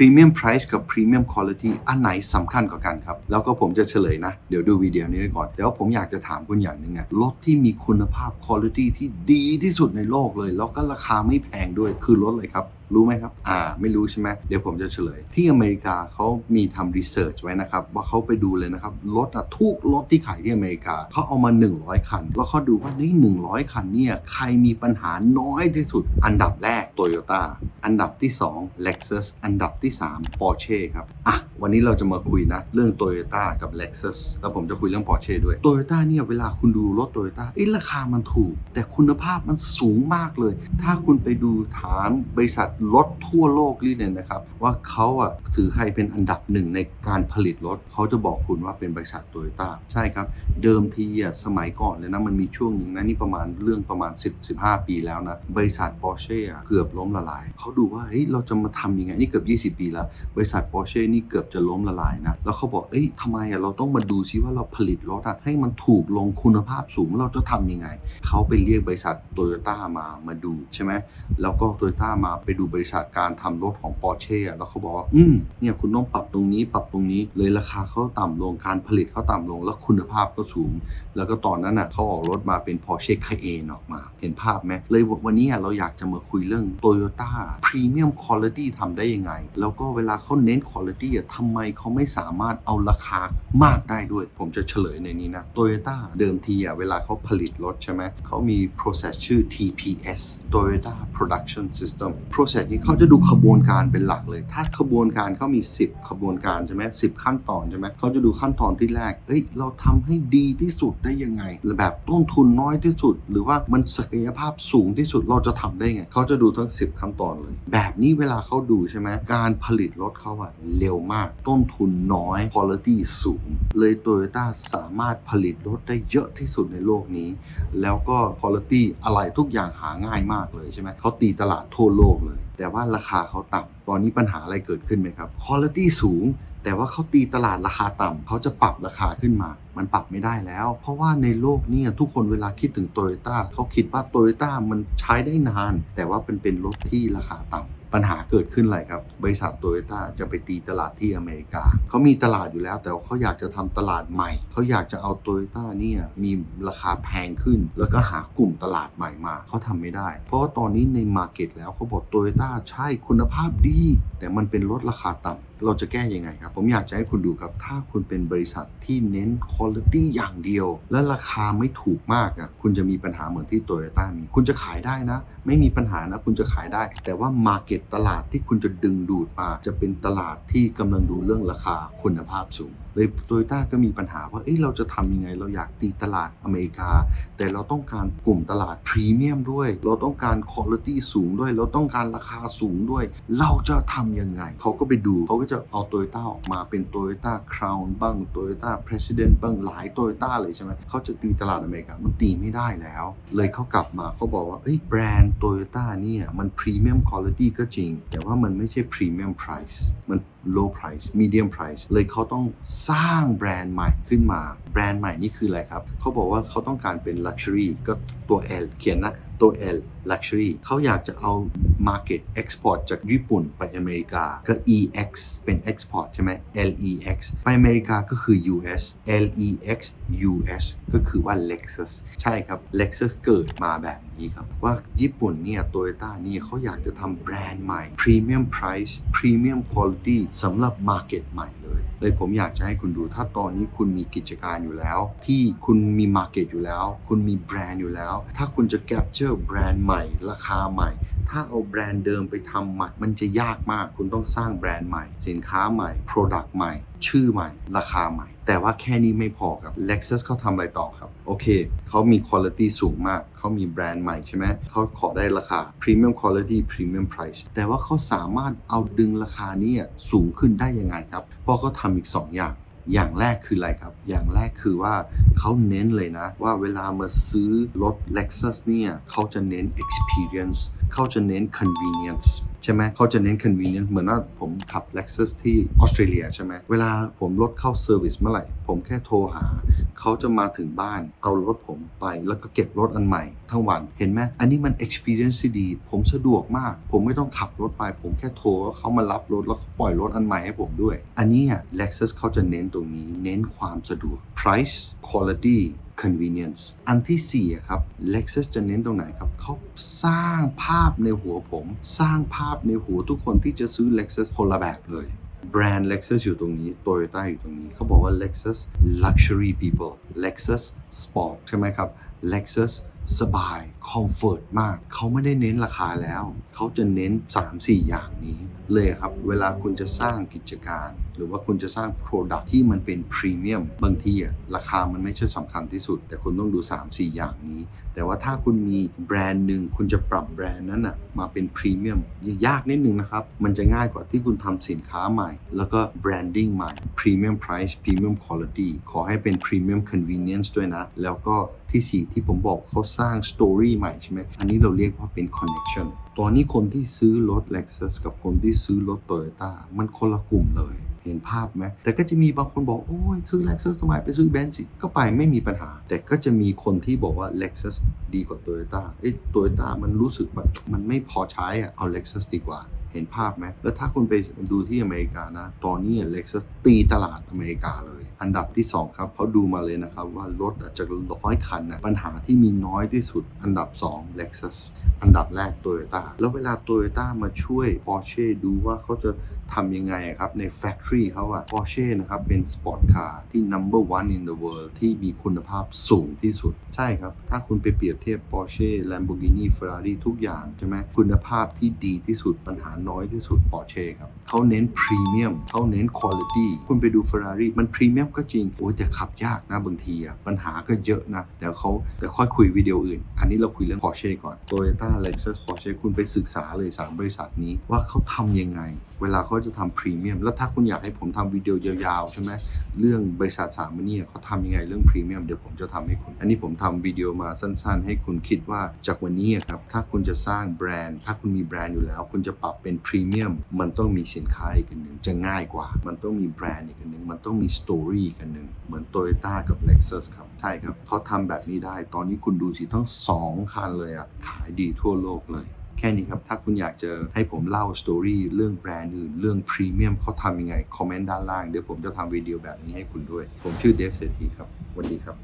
Premium Price กับ Premium Quality อันไหนสำคัญกว่ากันครับ แล้วก็ผมจะเฉลยนะ เดี๋ยวดูวิดีโอนี้ไปก่อน แต่ว่าผมอยากจะถามคุณอย่างหนึ่งอะรถที่มีคุณภาพ Quality ที่ดีที่สุดในโลกเลย แล้วก็ราคาไม่แพงด้วยคือรถเลยครับ รู้ไหมครับ อ่า ไม่รู้ใช่ไหมเดี๋ยวผมจะเฉลย ที่อเมริกาเขามีทำรีเสิร์ชไว้นะครับ ว่าเขาไปดูเลยนะครับ รถอะทุกรถที่ขายที่อเมริกา เขาเอามา 100 คัน แล้วเขาดูว่าใน100 คันเนี่ย ใครมีปัญหาน้อยที่สุด อันดับแรก Toyota อันดับที่ 2 Lexus อันดับที่ 3 Porsche ครับ อะ วันนี้เราจะมาคุยนะ เรื่อง Toyota กับ Lexus แล้วผมจะคุยเรื่อง Porsche ด้วย Toyota เนี่ยเวลาคุณดูรถ Toyota เอ้ยราคามันถูก แต่คุณภาพมันสูงมากเลย ถ้าคุณไปดูถามบริษัทรถทั่วโลกนี่เนี่ยนะครับ ว่าเขาอะถือใครเป็นอันดับหนึ่งในการผลิตรถเขาจะบอกคุณว่าเป็นบริษัทโตโยต้าใช่ครับ เดิมทีอะสมัยก่อนเลยนะมันมีช่วงหนึ่งนะนี่ประมาณเรื่องประมาณ 10 15 ปีแล้วนะบริษัท Porsche อ่เกือบล้มละลายเขาดูว่าเฮ้ยเราจะมาทำยังไงนี่เกือบ 20 ปีแล้ว บริษัท Porsche นี่เกือบจะล้มละลายนะแล้วเขาบอกเอ้ยทำไมอะเราต้องมาดูซิว่าเราผลิตรถอะให้มันถูกลงคุณภาพสูงเราจะทำยังไงเขาไปเรียกบริษัทโตโยต้ามามาดูใช่ไหมแล้วก็โตโยต้ามาไปดูบริษัทการทำรถของ Porsche อะแล้วเขาบอกว่า อืมเนี่ยคุณต้องปรับตรงนี้ปรับตรงนี้เลยราคาเขาต่ำลงการผลิตเขาต่ำลง แล้วคุณภาพก็สูง แล้วก็ตอนนั้นอะเขาออกรถมาเป็น Porsche Cayenne ออกมา เห็นภาพไหมเลยวันนี้อะเราอยากจะมาคุยเรื่อง Toyota Premium Quality ทำได้ยังไง แล้วก็เวลาเขาเน้น Quality อะทำไมเขาไม่สามารถเอาราคามากได้ด้วย ผมจะเฉลยในนี้นะ Toyota เดิมทีอะเวลาเขาผลิตรถใช่ไหมเขามี process ชื่อ TPS Toyota Production System process นี้เขาจะดูขบวนการเป็นหลักเลย ถ้าขบวนการเขามี 10 ขบวนการใช่ไหม10ขั้นตอนใช่ไหมเขาจะดูขั้นตอนที่แรกเอ้ยเราทำให้ดีที่สุดได้ยังไงแบบต้นทุนน้อยที่สุด หรือว่ามันศักยภาพสูงที่สุดเราจะทำได้ไงเขาจะดูทั้ง 10 ขั้นตอนเลย แบบนี้เวลาเขาดูใช่ไหมการผลิตรถเขาอะเร็วมาก ต้นทุนน้อย quality สูง เลยโตโยต้าสามารถผลิตรถได้เยอะที่สุดในโลกนี้ แล้วก็คุณภาพอะไรทุกอย่างหาง่ายมากเลยใช่ไหมเขาตีตลาดทั่วโลกเลย แต่ว่าราคาเขาต่ำตอนนี้ปัญหาอะไรเกิดขึ้นไหมครับคุณภาพสูง แต่ว่าเขาตีตลาดราคาต่ำเขาจะปรับราคาขึ้นมา มันปรับไม่ได้แล้ว เพราะว่าในโลกนี้ทุกคนเวลาคิดถึงโตโยต้าเขาคิดว่าโตโยต้ามันใช้ได้นาน แต่ว่าเป็นเป็นรถที่ราคาต่ำปัญหาเกิดขึ้นอะไรครับ บริษัทโตโยต้าจะไปตีตลาดที่อเมริกา เขามีตลาดอยู่แล้ว แต่เขาอยากจะทำตลาดใหม่ เขาอยากจะเอาโตโยต้าเนี่ยมีราคาแพงขึ้น แล้วก็หากลุ่มตลาดใหม่มา เขาทำไม่ได้ เพราะว่าตอนนี้ในมาร์เก็ตแล้วเขาบอกโตโยต้าใช่คุณภาพดี แต่มันเป็นรถราคาต่ำเราจะแก้ยังไงครับ ผมอยากจะให้คุณดูครับ ถ้าคุณเป็นบริษัทที่เน้นคุณภาพอย่างเดียว และราคาไม่ถูกมากอะคุณจะมีปัญหาเหมือนที่โตโยต้ามีคุณจะขายได้นะ ไม่มีปัญหานะคุณจะขายได้ แต่ว่ามาเก็ตตลาดที่คุณจะดึงดูดมาจะเป็นตลาดที่กำลังดูเรื่องราคาคุณภาพสูงเลยโตโยต้าก็มีปัญหาว่าเอ้ยเราจะทำยังไงเราอยากตีตลาดอเมริกา แต่เราต้องการกลุ่มตลาดพรีเมียมด้วย เราต้องการคุณภาพสูงด้วย เราต้องการราคาสูงด้วย เราจะทำยังไง เขาก็ไปดูเขาก็จะเอาโตโยต้าออกมาเป็นโตโยต้าคราวน์บ้างโตโยต้าเพรสิดเนนบ้างหลายโตโยต้าเลยใช่ไหมเขาจะตีตลาดอเมริกามันตีไม่ได้แล้ว เลยเขากลับมาเขาบอกว่าเอ้ยแบรนด์โตโยต้าเนี่ยมันพรีเมียมคุณภาพก็จริง แต่ว่ามันไม่ใช่พรีเมียมไพรซ์มันโลว์ไพรซ์มีเดียมไพรซ์เลยเขาต้องสร้างแบรนด์ใหม่ขึ้นมา แบรนด์ใหม่นี่คืออะไรครับ เขาบอกว่าเขาต้องการเป็นลักชัวรี่ก็ตัว L เขียนนะ ตัว L luxury เขาอยากจะเอา market export จากญี่ปุ่นไปอเมริกา ก็ EX เป็น export ใช่ไหม LEX ไปอเมริกาก็คือ US LEX US ก็คือว่า Lexus ใช่ครับ Lexus เกิดมาแบบนี้ครับ ว่าญี่ปุ่นเนี่ย Toyota เนี่ยเขาอยากจะทำแบรนด์ใหม่ Premium Price Premium Quality สำหรับ Market ใหม่ เลยผมอยากจะให้คุณดูถ้าตอนนี้คุณมีกิจการอยู่แล้ว ที่คุณมีมาร์เก็ตอยู่แล้ว คุณมีแบรนด์อยู่แล้ว ถ้าคุณจะแคปเจอร์แบรนด์ใหม่ ราคาใหม่ ถ้าเอาแบรนด์เดิมไปทำใหม่มันจะยากมาก คุณต้องสร้างแบรนด์ใหม่ สินค้าใหม่ Product ใหม่ ชื่อใหม่ ราคาใหม่ แต่ว่าแค่นี้ไม่พอครับ Lexus เขาทำอะไรต่อครับ โอเคเขามีคุณภาพสูงมาก เขามีแบรนด์ใหม่ใช่ไหมเขาขอได้ราคา Premium Quality Premium Price แต่ว่าเขาสามารถเอาดึงราคานี้สูงขึ้นได้ยังไงครับเพราะเขาทำอีก 2 อย่าง อย่างแรกคืออะไรครับ อย่างแรกคือว่าเขาเน้นเลยนะ ว่าเวลามาซื้อรถ Lexus เนี่ยเขาจะเน้น experience เขาจะเน้น convenience ใช่ไหมเขาจะเน้น convenience เหมือนว่าผมขับ Lexus ที่ออสเตรเลียใช่ไหมเวลาผมรถเข้าเซอร์วิสเมื่อไหร่ ผมแค่โทรหา เขาจะมาถึงบ้านเอารถผมไป แล้วก็เก็บรถอันใหม่ทั้งวันเห็นไหมอันนี้มัน experience ที่ดี ผมสะดวกมาก ผมไม่ต้องขับรถไป ผมแค่โทรเขามารับรถแล้วเขาปล่อยรถอันใหม่ให้ผมด้วย อันนี้อะ Lexus เขาจะเน้นตรงนี้เน้นความสะดวก price quality convenience อันที่สี่ครับ Lexus จะเน้นตรงไหนครับเขาสร้างภาพในหัวผม สร้างภาพในหัวทุกคนที่จะซื้อ Lexus คนละแบบเลยแบรนด์ Lexus อยู่ตรงนี้ Toyota อยู่ตรงนี้ เขาบอกว่า Lexus luxury people Lexus sport ใช่ไหมครับ Lexus สบาย comfort มาก เขาไม่ได้เน้นราคาแล้ว เขาจะเน้น 3-4 อย่างนี้เลยครับ เวลาคุณจะสร้างกิจการ หรือว่าคุณจะสร้าง Product ที่มันเป็นพรีเมียมบางทีอะราคามันไม่ใช่สำคัญที่สุด แต่คุณต้องดู 3-4 อย่างนี้ แต่ว่าถ้าคุณมีแบรนด์หนึ่งคุณจะปรับแบรนด์นั้นอะมาเป็นพรีเมียมยากนิดนึงนะครับ มันจะง่ายกว่าที่คุณทำสินค้าใหม่ แล้วก็แบรนดิ้งใหม่พรีเมียมไพรซ์พรีเมียมคุณภาพขอให้เป็นพรีเมียมคอนเวเนียนซ์ด้วยนะแล้วก็ที่สี่ที่ผมบอกเขาสร้างสตอรี่ใหม่ใช่ไหมอันนี้เราเรียกว่าเป็นคอนเน t ชันตอนนี้คนที่ซื้อรถ Lexus กับคนที่ซื้อรถ Toyota มันคนละกลุ่มเลย เห็นภาพไหมแต่ก็จะมีบางคนบอก โอ้ย ซื้อ Lexus สมัยไปซื้อ Benz สิก็ไปไม่มีปัญหา แต่ก็จะมีคนที่บอกว่า Lexus ดีกว่า Toyota เอ้ย Toyota มันรู้สึกแบบมันไม่พอใช้อะเอา Lexus ดีกว่า เห็นภาพไหมแล้วถ้าคุณไปดูที่อเมริกานะตอนนี้เล็กซัสตีตลาดอเมริกาเลย อันดับที่ 2 ครับเขาดูมาเลยนะครับว่ารถอาจจะร้อยคันนะปัญหาที่มีน้อยที่สุด อันดับ 2 Lexus อันดับแรก Toyota แล้วเวลา Toyota มาช่วย Porsche ดูว่าเขาจะ ทำยังไงอะครับ ใน Factory เขาอะ Porsche นะครับ เป็นสปอร์ตคาร์ที่ number one in the world ที่มีคุณภาพสูงที่สุด ใช่ครับ ถ้าคุณไปเปรียบเทียบ Porsche Lamborghini Ferrari ทุกอย่างใช่ไหมคุณภาพที่ดีที่สุดปัญหาน้อยที่สุด Porsche ครับเขาเน้นพรีเมียมเขาเน้นคุณภาพคุณไปดู Ferrari มันพรีเมียมก็จริงโอ้ยแต่ขับยากนะบางทีอะปัญหาก็เยอะนะ แต่เขาแต่ค่อยคุยวิดีโออื่น อันนี้เราคุยเรื่อง Porsche ก่อน Toyota Lexus Porsche คุณไปศึกษาเลย3บริษัทนี้ว่าเขาทำยังไง เวลาเขาาจะทำพรีเมียม แล้วถ้าคุณอยากให้ผมทำวิดีโอยาวๆ ใช่ไหมเรื่องบริษัทสามเนี่ยเขาทำยังไงเรื่องพรีเมียมเดี๋ยวผมจะทำให้คุณ อันนี้ผมทำวิดีโอมาสั้นๆ ให้คุณคิดว่าจากวันนี้ครับ ถ้าคุณจะสร้างแบรนด์ ถ้าคุณมีแบรนด์อยู่แล้ว คุณจะปรับเป็นพรีเมียม มันต้องมีสินค้าอีกอันหนึ่งจะง่ายกว่า มันต้องมีแบรนด์อีกอันหนึ่งมันต้องมีสตอรี่อีกอันหนึ่งเหมือน Toyota กับ Lexus ครับใช่ครับเขาทำแบบนี้ได้ ตอนนี้คุณดูสิทั้งสองคันเลยอะขายดีทั่วโลกเลย แค่นี้ครับ ถ้าคุณอยากจะให้ผมเล่าสตอรี่เรื่องแบรนด์อื่น เรื่องพรีเมียมเขาทำยังไง คอมเมนต์ด้านล่าง เดี๋ยวผมจะทำวิดีโอแบบนี้ให้คุณด้วย ผมชื่อเดฟเศรษฐีครับสวัสดีครับ